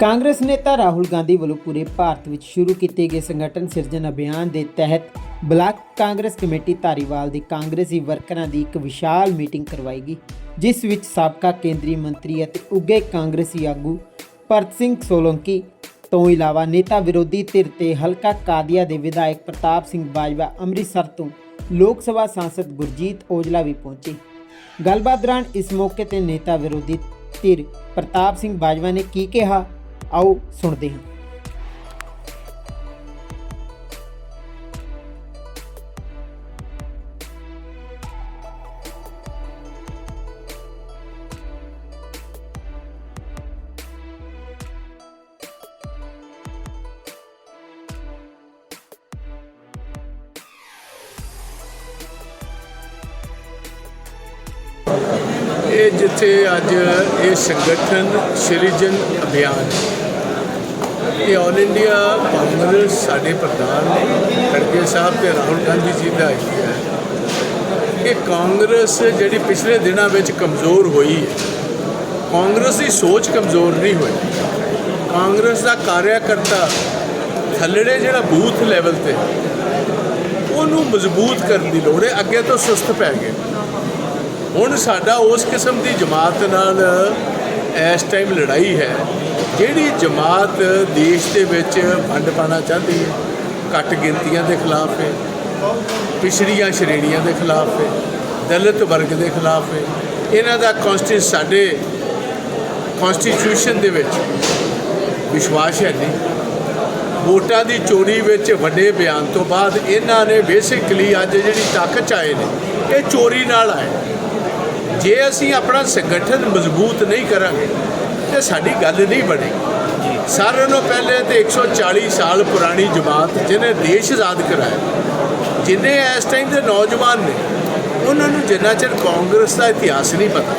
ਕਾਂਗਰਸ ਨੇਤਾ ਰਾਹੁਲ ਗਾਂਧੀ ਵੱਲੋਂ ਪੂਰੇ ਭਾਰਤ ਵਿੱਚ ਸ਼ੁਰੂ ਕੀਤੇ ਗਏ ਸੰਗਠਨ ਸਿਰਜਣ ਅਭਿਆਨ ਦੇ ਤਹਿਤ ਬਲਾਕ ਕਾਂਗਰਸ ਕਮੇਟੀ ਧਾਰੀਵਾਲ ਦੇ ਕਾਂਗਰਸੀ ਵਰਕਰਾਂ ਦੀ ਇੱਕ ਵਿਸ਼ਾਲ ਮੀਟਿੰਗ ਕਰਵਾਈ ਗਈ ਜਿਸ ਵਿੱਚ ਸਾਬਕਾ ਕੇਂਦਰੀ ਮੰਤਰੀ ਅਤੇ ਉੱਘੇ ਕਾਂਗਰਸੀ ਆਗੂ ਭਰਤ ਸਿੰਘ ਸੋਲੰਕੀ, ਤੋਂ ਇਲਾਵਾ ਨੇਤਾ ਵਿਰੋਧੀ ਧਿਰ ਤੇ ਹਲਕਾ ਕਾਦੀਆ ਦੇ ਵਿਧਾਇਕ ਪ੍ਰਤਾਪ ਸਿੰਘ ਬਾਜਵਾ ਅੰਮ੍ਰਿਤਸਰ ਤੋਂ ਲੋਕ ਸਭਾ ਸਾਂਸਦ ਗੁਰਜੀਤ ਔਜਲਾ ਵੀ ਪਹੁੰਚੇ। ਗੱਲਬਾਤ ਦੌਰਾਨ ਇਸ ਮੌਕੇ ਤੇ ਨੇਤਾ ਵਿਰੋਧੀ ਧਿਰ ਪ੍ਰਤਾਪ ਸਿੰਘ ਬਾਜਵਾ ਨੇ ਕੀ ਕਿਹਾ? ਆਓ ਸੁਣਦੇ ਹਾਂ। ਇਹ ਜਿੱਥੇ ਅੱਜ ਇਹ ਸੰਗਠਨ ਸਿਰਜਨ ਅਭਿਆਨ ਕਿ ਆਲ ਇੰਡੀਆ ਕਾਂਗਰਸ ਸਾਡੇ ਪ੍ਰਧਾਨ ਖੜਗੇ ਸਾਹਿਬ ਤੇ ਰਾਹੁਲ ਗਾਂਧੀ ਜੀ ਦਾ ਆਈਡੀਆ ਹੈ ਕਿ ਕਾਂਗਰਸ ਜਿਹੜੀ ਪਿਛਲੇ ਦਿਨਾਂ ਵਿੱਚ ਕਮਜ਼ੋਰ ਹੋਈ ਹੈ, ਕਾਂਗਰਸ ਦੀ ਸੋਚ ਕਮਜ਼ੋਰ ਨਹੀਂ ਹੋਈ। ਕਾਂਗਰਸ ਦਾ ਕਾਰਿਆਕਰਤਾ ਥੱਲੜੇ ਜਿਹੜਾ ਬੂਥ ਲੈਵਲ ਤੇ, ਉਹਨੂੰ ਮਜ਼ਬੂਤ ਕਰਨ ਦੀ ਲੋੜ ਹੈ, ਅੱਗੇ ਤੋਂ ਸੁਸਤ ਪੈ ਗਏ। ਹੁਣ ਸਾਡਾ ਉਸ ਕਿਸਮ ਦੀ ਜਮਾਤ ਨਾਲ ਇਸ ਟਾਈਮ ਲੜਾਈ ਹੈ ਜਿਹੜੀ ਜਮਾਤ ਦੇਸ਼ ਦੇ ਵਿੱਚ ਵੰਡ ਪਾਣਾ ਚਾਹਦੀ ਹੈ? ਘੱਟ ਗਿਣਤੀਆਂ ਦੇ ਖਿਲਾਫ ਹੈ। ਪਿਛੜੀਆਂ ਸ਼੍ਰੇਣੀਆਂ ਦੇ ਖਿਲਾਫ ਹੈ। ਦਲਿਤ ਵਰਗ ਦੇ ਖਿਲਾਫ ਹੈ। ਇਹਨਾਂ ਦਾ ਕਨਸਟੀਟਿਊਸ਼ਨ ਸਾਡੇ ਕਨਸਟੀਟਿਊਸ਼ਨ ਦੇ ਵਿੱਚ ਵਿਸ਼ਵਾਸ ਹੈ ਨਹੀਂ। ਵੋਟਾਂ ਦੀ ਚੋਰੀ ਵਿੱਚ ਵੱਡੇ ਬਿਆਨ ਤੋਂ ਬਾਅਦ ਇਹਨਾਂ ਨੇ ਬੇਸਿਕਲੀ ਅੱਜ ਜਿਹੜੀ ਤਾਕਤ 'ਚ ਆਏ ਨੇ, ਇਹ ਚੋਰੀ ਨਾਲ ਆਏ ਜੇ ਅਸੀਂ ਆਪਣਾ ਸੰਗਠਨ ਮਜ਼ਬੂਤ ਨਹੀਂ ਕਰਾਂਗੇ ਤੇ ਸਾਡੀ ਗੱਲ ਨਹੀਂ ਬਣੀ। ਸਾਰਿਆਂ ਨੂੰ ਪਹਿਲੇ ਤੇ 140 ਸਾਲ ਪੁਰਾਣੀ ਜਮਾਤ ਜਿਹਨੇ ਦੇਸ਼ ਆਜ਼ਾਦ ਕਰਾਇਆ ਜਿੰਨੇ ਇਸ ਟਾਈਮ ਦੇ ਨੌਜਵਾਨ ਨੇ, ਉਹਨਾਂ ਨੂੰ ਜਿੰਨਾ ਚਿਰ ਕਾਂਗਰਸ ਦਾ ਇਤਿਹਾਸ ਨਹੀਂ ਪਤਾ,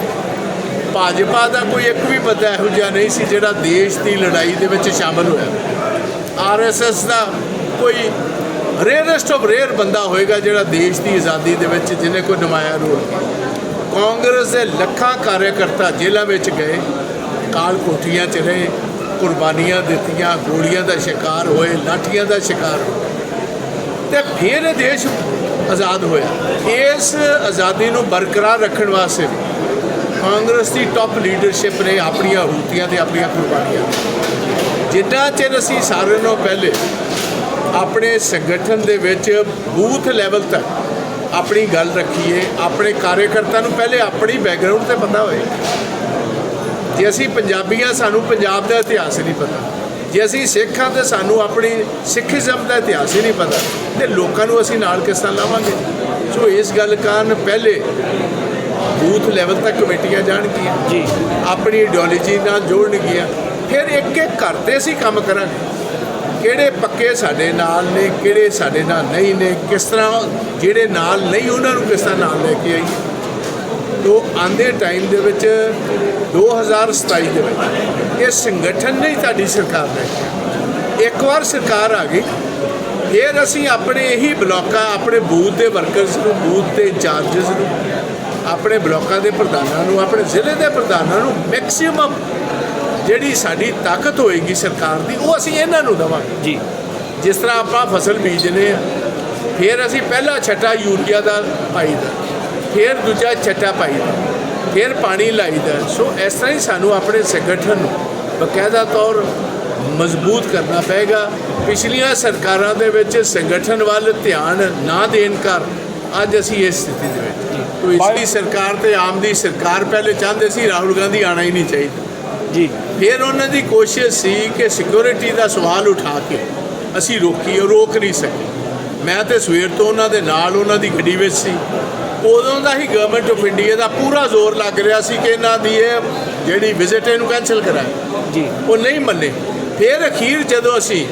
ਭਾਜਪਾ ਦਾ ਕੋਈ ਇੱਕ ਵੀ ਬੰਦਾ ਇਹੋ ਜਿਹਾ ਨਹੀਂ ਸੀ ਜਿਹੜਾ ਦੇਸ਼ ਦੀ ਲੜਾਈ ਦੇ ਵਿੱਚ ਸ਼ਾਮਲ ਹੋਇਆ। ਆਰਐਸਐਸ ਦਾ ਕੋਈ ਰੇਅਰੈਸਟ ਆਫ ਰੇਅਰ ਬੰਦਾ ਹੋਏਗਾ ਜਿਹੜਾ ਦੇਸ਼ ਦੀ ਆਜ਼ਾਦੀ ਦੇ ਵਿੱਚ ਜਿਹਨੇ ਕੋਈ ਨਮਾਇਆ ਰੋਲ ਕਾਂਗਰਸ ਦੇ ਲੱਖਾਂ ਕਾਰਿਆਕਰਤਾ ਜੇਲ੍ਹਾਂ ਵਿੱਚ ਗਏ ਕਾਲ ਕੋਠੀਆਂ 'ਚ ਰਹੇ, ਕੁਰਬਾਨੀਆਂ ਦਿੱਤੀਆਂ, ਗੋਲੀਆਂ ਦਾ ਸ਼ਿਕਾਰ ਹੋਏ, ਲਾਠੀਆਂ ਦਾ ਸ਼ਿਕਾਰ ਹੋਏ। ਤੇ ਫਿਰ ਇਹ ਦੇਸ਼ ਆਜ਼ਾਦ ਹੋਇਆ। ਇਸ ਆਜ਼ਾਦੀ ਨੂੰ ਬਰਕਰਾਰ ਰੱਖਣ ਵਾਸਤੇ ਕਾਂਗਰਸ ਦੀ ਟੌਪ ਲੀਡਰਸ਼ਿਪ ਨੇ ਆਪਣੀਆਂ ਹੂਤੀਆਂ ਤੇ ਆਪਣੀਆਂ ਕੁਰਬਾਨੀਆਂ ਜਿੰਨਾ ਚਿਰ ਅਸੀਂ ਸਾਰਿਆਂ ਨੂੰ ਪਹਿਲੇ ਆਪਣੇ ਸੰਗਠਨ ਦੇ ਵਿੱਚ ਬੂਥ ਲੈਵਲ ਤੱਕ ਆਪਣੀ ਗੱਲ ਰੱਖੀਏ, ਆਪਣੇ ਕਾਰਜਕਰਤਾ ਨੂੰ ਪਹਿਲੇ ਆਪਣੀ ਬੈਕਗ੍ਰਾਉਂਡ ਤੇ ਪਤਾ ਹੋਏ। ਜੇ ਅਸੀਂ ਪੰਜਾਬੀਆਂ ਸਾਨੂੰ ਪੰਜਾਬ ਦਾ ਇਤਿਹਾਸ ਨਹੀਂ ਪਤਾ। ਜੇ ਅਸੀਂ ਸਿੱਖ ਤੇ ਸਾਨੂੰ ਆਪਣੀ ਸਿੱਖੀਜ਼ਮ ਦਾ ਇਤਿਹਾਸ ਹੀ ਨਹੀਂ ਪਤਾ ਤੇ ਲੋਕਾਂ ਨੂੰ ਅਸੀਂ ਨਾਲ ਕਿਸ ਤਰ੍ਹਾਂ ਲਾਵਾਂਗੇ? ਸੋ ਇਸ ਗੱਲ ਕਾਰਨ ਪਹਿਲੇ ਬੂਥ ਲੈਵਲ ਤੱਕ ਕਮੇਟੀਆਂ ਜਾਣਗੀਆਂ। ਜੀ। ਆਪਣੀ ਆਈਡੀਓਲੋਜੀ ਨਾਲ ਜੋੜਨਗੀਆਂ। ਫਿਰ ਇੱਕ ਇੱਕ ਘਰ ਤੇ ਅਸੀਂ ਕੰਮ ਕਰਾਂਗੇ। ਕਿਹੜੇ ਪੱਕੇ ਸਾਡੇ ਨਾਲ ਨੇ ਕਿਹੜੇ ਸਾਡੇ ਨਾਲ ਨਹੀਂ ਨੇ ਕਿਸ ਤਰ੍ਹਾਂ ਜਿਹੜੇ ਨਾਲ ਨਹੀਂ ਉਹਨਾਂ ਨੂੰ ਕਿਸ ਤਰ੍ਹਾਂ ਨਾਲ ਲੈ ਕੇ ਆਈਏ? ਤੋ ਆਂਦੇ ਟਾਈਮ ਦੇ ਵਿੱਚ 2027 ਦੇ ਵਿੱਚ। ਇਹ ਸੰਗਠਨ ਨਹੀਂ ਤੁਹਾਡੀ ਸਰਕਾਰ ਲੈ ਇੱਕ ਵਾਰ ਸਰਕਾਰ ਆ ਗਈ ਫਿਰ ਅਸੀਂ ਆਪਣੇ ਇਹੀ ਬਲਾਕਾਂ ਆਪਣੇ ਬੂਥ ਦੇ ਵਰਕਰਸ ਨੂੰ ਬੂਥ ਦੇ ਇੰਚਾਰਜਸ ਨੂੰ ਆਪਣੇ ਬਲਾਕਾਂ ਦੇ ਪ੍ਰਧਾਨਾਂ ਨੂੰ ਆਪਣੇ ਜ਼ਿਲ੍ਹੇ ਦੇ ਪ੍ਰਧਾਨਾਂ ਨੂੰ ਮੈਕਸਿਮਮ ਜਿਹੜੀ ਸਾਡੀ ਤਾਕਤ ਹੋਏਗੀ ਸਰਕਾਰ ਦੀ ਉਹ ਅਸੀਂ ਇਹਨਾਂ ਨੂੰ ਦੇਵਾਂਗੇ। ਜੀ। ਜਿਸ ਤਰ੍ਹਾਂ ਆਪਾਂ ਫਸਲ ਬੀਜਦੇ ਆ ਫਿਰ ਅਸੀਂ ਪਹਿਲਾ ਛੱਟਾ ਯੂਰੀਆ ਦਾ ਪਾਈਦਾ ਫਿਰ ਦੂਜਾ ਛੱਟਾ ਪਾਈਦਾ ਫਿਰ ਪਾਣੀ ਲਾਈਦਾ। ਸੋ ਇਸ ਤਰ੍ਹਾਂ ਹੀ ਸਾਨੂੰ ਆਪਣੇ ਸੰਗਠਨ ਨੂੰ ਬਕਾਇਦਾ ਤੌਰ ਮਜ਼ਬੂਤ ਕਰਨਾ ਪਏਗਾ। ਪਿਛਲੀਆਂ ਸਰਕਾਰਾਂ ਦੇ ਵਿੱਚ ਸੰਗਠਨ ਵੱਲ ਧਿਆਨ ਨਾ ਦੇਣ ਕਰ ਅੱਜ ਅਸੀਂ ਇਸ ਸਥਿਤੀ ਦੇ ਵਿੱਚ ਤੋ ਇਸ ਲਈ ਸਰਕਾਰ ਤੇ ਆਮ ਦੀ ਸਰਕਾਰ ਪਹਿਲੇ ਚਾਹੁੰਦੇ ਸੀ ਰਾਹੁਲ ਗਾਂਧੀ ਆਣਾ ਹੀ ਨਹੀਂ ਚਾਹੀਦਾ। ਜੀ। ਫਿਰ ਉਹਨਾਂ ਦੀ ਕੋਸ਼ਿਸ਼ ਸੀ ਕਿ ਸਿਕਿਉਰਿਟੀ ਦਾ ਸਵਾਲ ਉਠਾ ਕੇ ਅਸੀਂ ਰੋਕੀ ਉਹ ਰੋਕ ਨਹੀਂ ਸਕੇ। ਮੈਂ ਤੇ ਸਵੇਰ ਤੋਂ ਉਹਨਾਂ ਦੇ ਨਾਲ ਉਹਨਾਂ ਦੀ ਗੱਡੀ ਵਿੱਚ ਸੀ। ਉਦੋਂ ਦਾ ਹੀ ਗਵਰਨਮੈਂਟ ਆਫ ਇੰਡੀਆ ਦਾ ਪੂਰਾ ਜ਼ੋਰ ਲੱਗ ਰਿਹਾ ਸੀ ਕਿ ਇਹਨਾਂ ਦੀ ਇਹ ਜਿਹੜੀ ਵਿਜ਼ਿਟ ਇਹਨੂੰ ਕੈਨਸਲ ਕਰਾਏ ਜੀ। ਉਹ ਨਹੀਂ ਮੰਨੇ। ਫਿਰ ਅਖੀਰ ਜਦੋਂ ਅਸੀਂ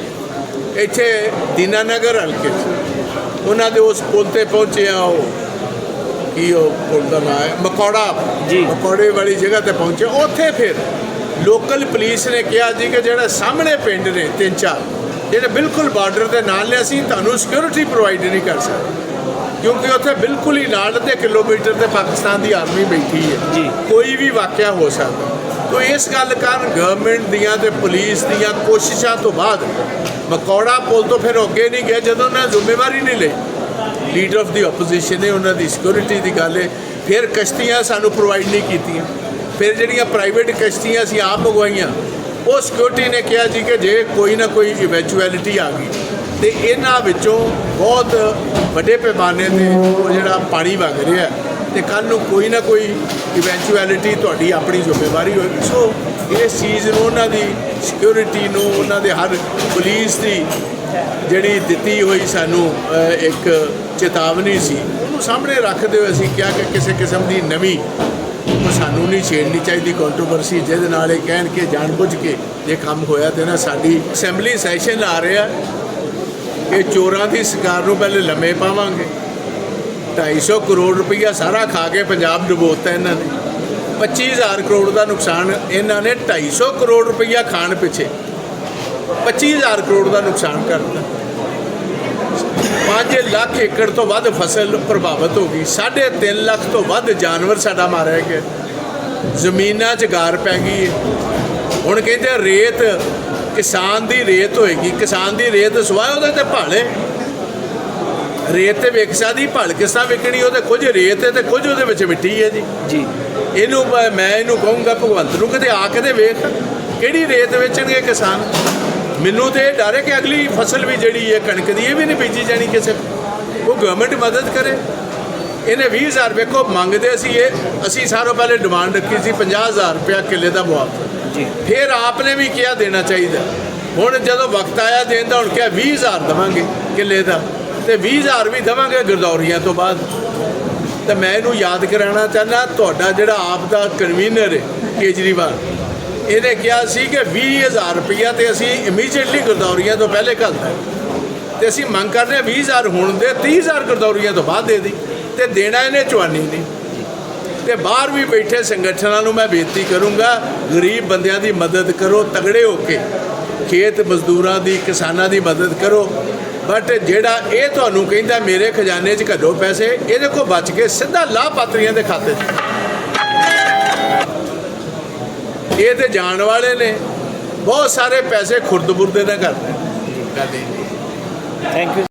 ਇੱਥੇ ਦੀਨਾਨਗਰ ਹਲਕੇ ਉਹਨਾਂ ਦੇ ਉਸ ਪੁਲ ਤੇ ਪਹੁੰਚੇ ਆ ਉਹ ਕੀ ਉਹ ਪੁਲ ਦਾ ਨਾਮ ਹੈ? ਮਕੌੜਾ। ਜੀ। ਮਕੌੜੇ ਵਾਲੀ ਜਗ੍ਹਾ ਤੇ ਪਹੁੰਚੇ। ਉੱਥੇ ਫਿਰ ਲੋਕਲ ਪੁਲਿਸ ਨੇ ਕਿਹਾ ਜੀ ਕਿ ਜਿਹੜਾ ਸਾਹਮਣੇ ਪਿੰਡ ਨੇ ਤਿੰਨ ਚਾਰ ਜਿਹੜੇ ਬਿਲਕੁਲ ਬਾਰਡਰ ਦੇ ਨਾਲ ਨੇ ਅਸੀਂ ਤੁਹਾਨੂੰ ਸਿਕਿਉਰਿਟੀ ਪ੍ਰੋਵਾਈਡ ਨਹੀਂ ਕਰ ਸਕਦੇ। ਕਿਉਂਕਿ ਉੱਥੇ ਬਿਲਕੁਲ ਹੀ ਨਾਲ ਅੱਧੇ ਕਿਲੋਮੀਟਰ ਤੇ ਪਾਕਿਸਤਾਨ ਦੀ ਆਰਮੀ ਬੈਠੀ ਹੈ। ਜੀ। ਕੋਈ ਵੀ ਵਾਕਿਆ ਹੋ ਸਕਦਾ। ਤੋ ਇਸ ਗੱਲ ਕਾਰਨ ਗਵਰਨਮੈਂਟ ਦੀਆਂ ਤੇ ਪੁਲਿਸ ਦੀਆਂ ਕੋਸ਼ਿਸ਼ਾਂ ਤੋਂ ਬਾਅਦ ਮਕੌੜਾ ਪੁਲ ਤੋਂ ਫਿਰ ਅੱਗੇ ਨਹੀਂ ਗਿਆ ਜਦੋਂ ਉਹਨਾਂ ਜ਼ਿੰਮੇਵਾਰੀ ਨਹੀਂ ਲਈ। ਲੀਡਰ ਆਫ ਦੀ ਆਪੋਜੀਸ਼ਨ ਨੇ ਉਹਨਾਂ ਦੀ ਸਿਕਿਉਰਿਟੀ ਦੀ ਗੱਲ ਹੈ ਫਿਰ ਕਸ਼ਤੀਆਂ ਸਾਨੂੰ ਪ੍ਰੋਵਾਈਡ ਨਹੀਂ ਕੀਤੀਆਂ। ਫਿਰ ਜਿਹੜੀਆਂ ਪ੍ਰਾਈਵੇਟ ਕਸ਼ਤੀਆਂ ਅਸੀਂ ਆਪ ਮੰਗਵਾਈਆਂ ਉਹ ਸਿਕਿਉਰਿਟੀ ਨੇ ਕਿਹਾ ਜੀ ਕਿ ਜੇ ਕੋਈ ਨਾ ਕੋਈ ਇਵੈਂਚੁਅਲਿਟੀ ਆ ਗਈ ਤੇ ਇਹਨਾਂ ਵਿੱਚੋਂ ਬਹੁਤ ਵੱਡੇ ਪੈਮਾਨੇ ਤੇ ਉਹ ਜਿਹੜਾ ਪਾਣੀ ਵਗ ਰਿਹਾ ਤੇ ਕੱਲ ਨੂੰ ਕੋਈ ਨਾ ਕੋਈ ਇਵੈਂਚੁਅਲਿਟੀ ਤੁਹਾਡੀ ਆਪਣੀ ਜ਼ਿੰਮੇਵਾਰੀ ਹੋਏਗੀ। ਸੋ ਇਸ ਚੀਜ਼ ਨੂੰ, ਉਹਨਾਂ ਦੀ ਸਿਕਿਉਰਿਟੀ ਨੂੰ, ਉਹਨਾਂ ਦੇ ਹਰ ਪੁਲਿਸ ਦੀ ਜਿਹੜੀ ਦਿੱਤੀ ਹੋਈ ਸਾਨੂੰ ਇੱਕ ਚੇਤਾਵਨੀ ਸੀ, ਉਹਨੂੰ ਸਾਹਮਣੇ ਰੱਖਦੇ ਹੋਏ ਅਸੀਂ ਕਿਹਾ ਕਿ ਕਿਸੇ ਕਿਸਮ ਦੀ ਨਵੀਂ ਸਾਨੂੰ ਨਹੀਂ ਛੇੜਨੀ ਚਾਹੀਦੀ ਕੰਟਰੋਵਰਸੀ ਜਿਹਦੇ ਨਾਲ ਇਹ ਕਹਿਣ ਕਿ, ਜਾਣਬੁੱਝ ਕੇ ਇਹ ਕੰਮ ਹੋਇਆ ਤੇ ਨਾ ਸਾਡੀ ਅਸੈਂਬਲੀ ਸੈਸ਼ਨ ਆ ਰਿਹਾ। ਕਿ ਚੋਰਾਂ ਦੀ ਸਰਕਾਰ ਨੂੰ ਪਹਿਲੇ ਲੰਮੇ ਪਾਵਾਂਗੇ। 250 ਕਰੋੜ ਰੁਪਈਆ ਸਾਰਾ ਖਾ ਕੇ ਪੰਜਾਬ ਡੁਬੋਤਾ ਇਹਨਾਂ ਨੇ। 25000 ਕਰੋੜ ਦਾ ਨੁਕਸਾਨ ਇਹਨਾਂ ਨੇ 250 ਕਰੋੜ ਰੁਪਈਆ ਖਾਣ ਪਿੱਛੇ। 25000 ਕਰੋੜ ਦਾ ਨੁਕਸਾਨ ਕਰਤਾ। 5 ਲੱਖ ਏਕੜ ਤੋਂ ਵੱਧ ਫਸਲ ਪ੍ਰਭਾਵਿਤ ਹੋ ਗਈ। 3.5 ਲੱਖ ਤੋਂ ਵੱਧ ਜਾਨਵਰ ਸਾਡਾ ਮਾਰਿਆ ਗਿਆ। ਜ਼ਮੀਨਾਂ 'ਚ ਗਾਰ ਪੈ ਗਈ ਹੁਣ ਕਹਿੰਦੇ ਆ ਰੇਤ ਕਿਸਾਨ ਦੀ ਰੇਤ ਹੋਏਗੀ ਕਿਸਾਨ ਦੀ ਰੇਤ ਸਵਾਏ ਉਹਦੇ ਤੇ ਭਾਲੇ। ਰੇਤ ਤੇ ਵਿਕ ਸਕਦੀ ਭਲ ਕਿਸ ਵਿਕਣੀ ਉਹਦੇ ਕੁਝ ਰੇਤ ਹੈ ਤੇ ਕੁਝ ਉਹਦੇ ਵਿੱਚ ਮਿੱਟੀ ਹੈ ਜੀ। ਜੀ। ਇਹਨੂੰ ਮੈਂ ਇਹਨੂੰ ਕਹੂੰਗਾ ਭਗਵੰਤ ਨੂੰ ਕਿਤੇ ਆ ਕੇ ਤੇ ਵੇਖ ਕਿਹੜੀ ਰੇਤ ਵੇਚਣਗੇ ਕਿਸਾਨ? ਮੈਨੂੰ ਤੇ ਡਰ ਹੈ ਕਿ ਅਗਲੀ ਫਸਲ ਵੀ ਜਿਹੜੀ ਹੈ ਕਣਕ ਦੀ ਇਹ ਵੀ ਨਹੀਂ ਬੀਜੀ ਜਾਣੀ ਕਿਸੇ। ਉਹ ਗਵਰਨਮੈਂਟ ਮਦਦ ਕਰੇ। ਇਹਨੇ 20000 ਵੇਖੋ ਮੰਗਦੇ ਸੀ ਇਹ ਅਸੀਂ ਸਾਰੋਂ ਪਹਿਲੇ ਡਿਮਾਂਡ ਰੱਖੀ ਸੀ 50000 ਰੁਪਇਆ ਕਿੱਲੇ ਦਾ ਮੁਆਵਜ਼ਾ। ਫਿਰ ਆਪ ਨੇ ਵੀ ਕਿਹਾ ਦੇਣਾ ਚਾਹੀਦਾ। ਹੁਣ ਜਦੋਂ ਵਕਤ ਆਇਆ ਦੇਣ ਦਾ, ਹੁਣ ਕਿਹਾ 20000 ਦਵਾਂਗੇ ਕਿੱਲੇ ਦਾ। ਤੇ 20000 ਵੀ ਦਵਾਂਗੇ ਗਰਦੌਰੀਆਂ ਤੋਂ ਬਾਅਦ। ਤਾਂ ਮੈਂ ਇਹਨੂੰ ਯਾਦ ਕਰਾਉਣਾ ਚਾਹੁੰਦਾ, ਤੁਹਾਡਾ ਜਿਹੜਾ ਆਪ ਦਾ ਕਨਵੀਨਰ ਹੈ, ਕੇਜਰੀਵਾਲ, ਇਹਨੇ ਕਿਹਾ ਸੀ ਕਿ 20000 ਰੁਪਇਆ ਤੇ ਅਸੀਂ ਇਮੀਡੀਏਟਲੀ ਗਰਦੌਰੀਆਂ ਤੋਂ ਪਹਿਲੇ ਘੱਲਦਾ ਤੇ ਅਸੀਂ ਮੰਗ ਕਰਦੇ ਹਾਂ 20000 ਹੁਣ ਦੇ 30000 ਗਰਦੌਰੀਆਂ ਤੋਂ ਬਾਅਦ ਦੇ ਦੀ। ਤੇ ਦੇਣਾ ਇਹਨੇ ਚਵਾਨੀ ਨਹੀਂ। ਤੇ ਬਾਹਰ ਵੀ ਬੈਠੇ ਸੰਗਠਨਾਂ ਨੂੰ ਮੈਂ ਬੇਨਤੀ ਕਰੂੰਗਾ, ਗਰੀਬ ਬੰਦਿਆਂ ਦੀ ਮਦਦ ਕਰੋ, ਤਗੜੇ ਹੋ ਕੇ। ਖੇਤ ਮਜ਼ਦੂਰਾਂ ਦੀ, ਕਿਸਾਨਾਂ ਦੀ ਮਦਦ ਕਰੋ। ਬਟ ਜਿਹੜਾ ਇਹ ਤੁਹਾਨੂੰ ਕਹਿੰਦਾ, ਮੇਰੇ ਖਜ਼ਾਨੇ 'ਚ ਘੱਡੋ ਪੈਸੇ ਇਹਦੇ ਕੋਲ ਬਚ ਕੇ ਸਿੱਧਾ ਲਾਭਪਾਤਰੀਆਂ ਦੇ ਖਾਤੇ 'ਚ। ਇਹ ਤੇ ਜਾਣ ਵਾਲੇ ਨੇ। ਬਹੁਤ ਸਾਰੇ ਪੈਸੇ ਖੁਰਦ-ਬੁਰਦੇ ਨਾਲ ਕਰਦੇ ਗੱਲ ਥੈਂਕ ਯੂ